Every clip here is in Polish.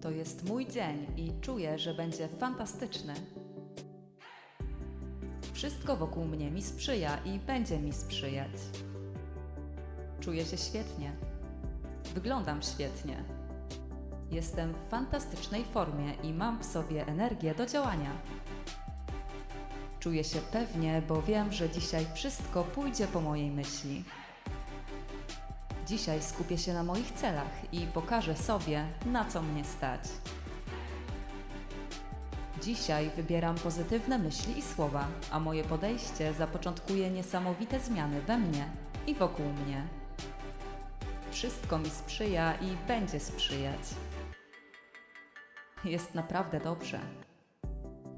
To jest mój dzień i czuję, że będzie fantastyczny. Wszystko wokół mnie mi sprzyja i będzie mi sprzyjać. Czuję się świetnie. Wyglądam świetnie. Jestem w fantastycznej formie i mam w sobie energię do działania. Czuję się pewnie, bo wiem, że dzisiaj wszystko pójdzie po mojej myśli. Dzisiaj skupię się na moich celach i pokażę sobie, na co mnie stać. Dzisiaj wybieram pozytywne myśli i słowa, a moje podejście zapoczątkuje niesamowite zmiany we mnie i wokół mnie. Wszystko mi sprzyja i będzie sprzyjać. Jest naprawdę dobrze.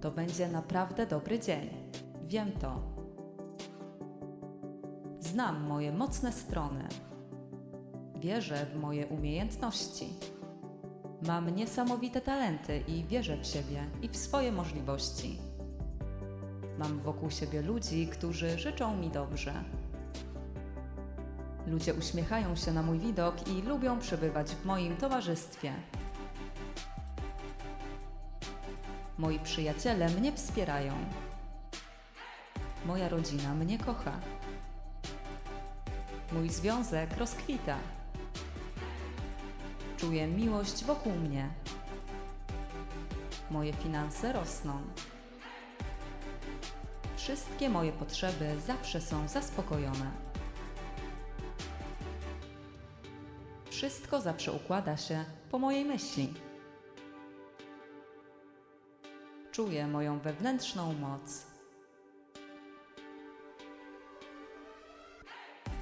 To będzie naprawdę dobry dzień. Wiem to. Znam moje mocne strony. Wierzę w moje umiejętności. Mam niesamowite talenty i wierzę w siebie i w swoje możliwości. Mam wokół siebie ludzi, którzy życzą mi dobrze. Ludzie uśmiechają się na mój widok i lubią przebywać w moim towarzystwie. Moi przyjaciele mnie wspierają. Moja rodzina mnie kocha. Mój związek rozkwita. Czuję miłość wokół mnie. Moje finanse rosną. Wszystkie moje potrzeby zawsze są zaspokojone. Wszystko zawsze układa się po mojej myśli. Czuję moją wewnętrzną moc.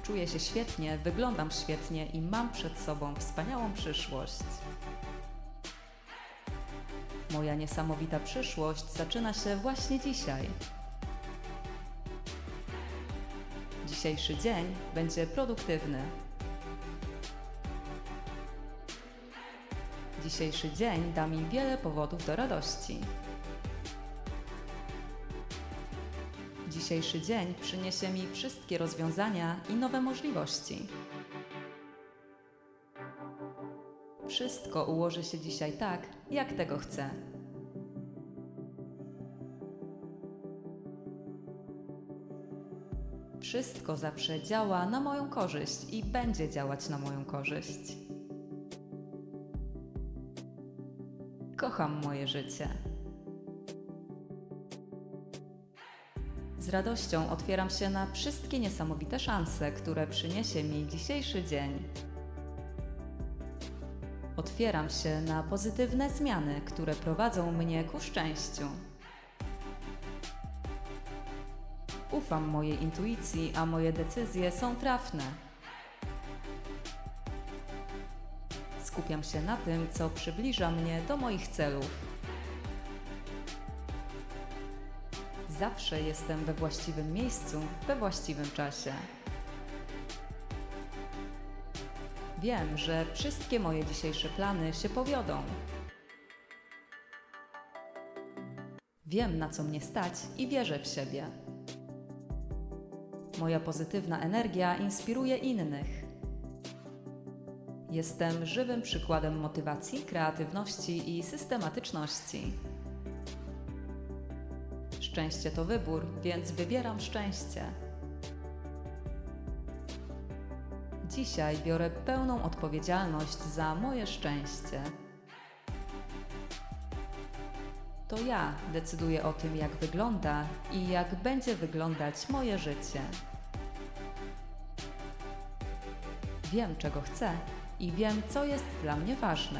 Czuję się świetnie, wyglądam świetnie i mam przed sobą wspaniałą przyszłość. Moja niesamowita przyszłość zaczyna się właśnie dzisiaj. Dzisiejszy dzień będzie produktywny. Dzisiejszy dzień da mi wiele powodów do radości. Dzisiejszy dzień przyniesie mi wszystkie rozwiązania i nowe możliwości. Wszystko ułoży się dzisiaj tak, jak tego chcę. Wszystko zawsze działa na moją korzyść i będzie działać na moją korzyść. Kocham moje życie. Z radością otwieram się na wszystkie niesamowite szanse, które przyniesie mi dzisiejszy dzień. Otwieram się na pozytywne zmiany, które prowadzą mnie ku szczęściu. Ufam mojej intuicji, a moje decyzje są trafne. Skupiam się na tym, co przybliża mnie do moich celów. Zawsze jestem we właściwym miejscu, we właściwym czasie. Wiem, że wszystkie moje dzisiejsze plany się powiodą. Wiem, na co mnie stać i wierzę w siebie. Moja pozytywna energia inspiruje innych. Jestem żywym przykładem motywacji, kreatywności i systematyczności. Szczęście to wybór, więc wybieram szczęście. Dzisiaj biorę pełną odpowiedzialność za moje szczęście. To ja decyduję o tym, jak wygląda i jak będzie wyglądać moje życie. Wiem, czego chcę i wiem, co jest dla mnie ważne.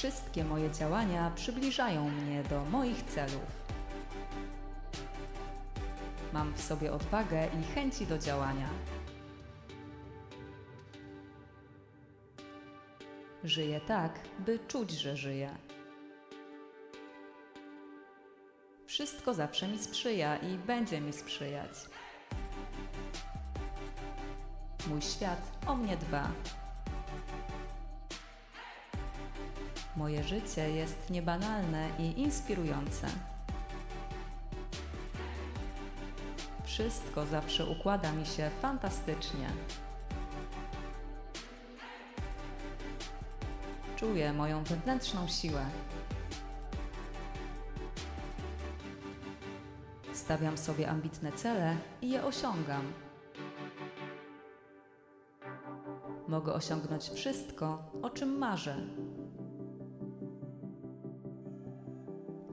Wszystkie moje działania przybliżają mnie do moich celów. Mam w sobie odwagę i chęci do działania. Żyję tak, by czuć, że żyję. Wszystko zawsze mi sprzyja i będzie mi sprzyjać. Mój świat o mnie dba. Moje życie jest niebanalne i inspirujące. Wszystko zawsze układa mi się fantastycznie. Czuję moją wewnętrzną siłę. Stawiam sobie ambitne cele i je osiągam. Mogę osiągnąć wszystko, o czym marzę.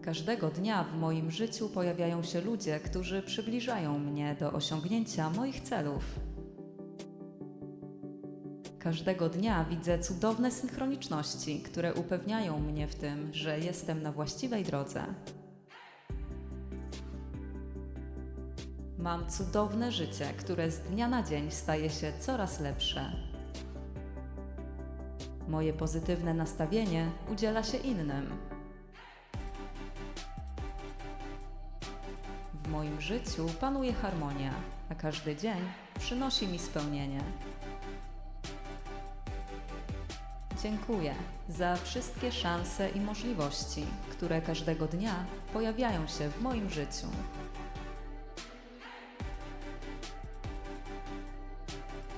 Każdego dnia w moim życiu pojawiają się ludzie, którzy przybliżają mnie do osiągnięcia moich celów. Każdego dnia widzę cudowne synchroniczności, które upewniają mnie w tym, że jestem na właściwej drodze. Mam cudowne życie, które z dnia na dzień staje się coraz lepsze. Moje pozytywne nastawienie udziela się innym. W moim życiu panuje harmonia, a każdy dzień przynosi mi spełnienie. Dziękuję za wszystkie szanse i możliwości, które każdego dnia pojawiają się w moim życiu.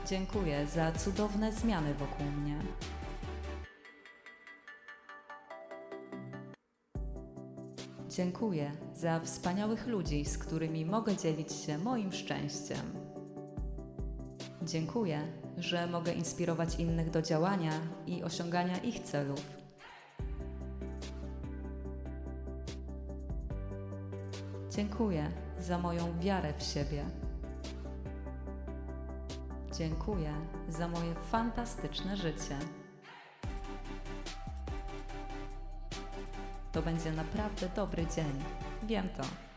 Dziękuję za cudowne zmiany wokół mnie. Dziękuję za wspaniałych ludzi, z którymi mogę dzielić się moim szczęściem. Dziękuję, że mogę inspirować innych do działania i osiągania ich celów. Dziękuję za moją wiarę w siebie. Dziękuję za moje fantastyczne życie. To będzie naprawdę dobry dzień. Wiem to.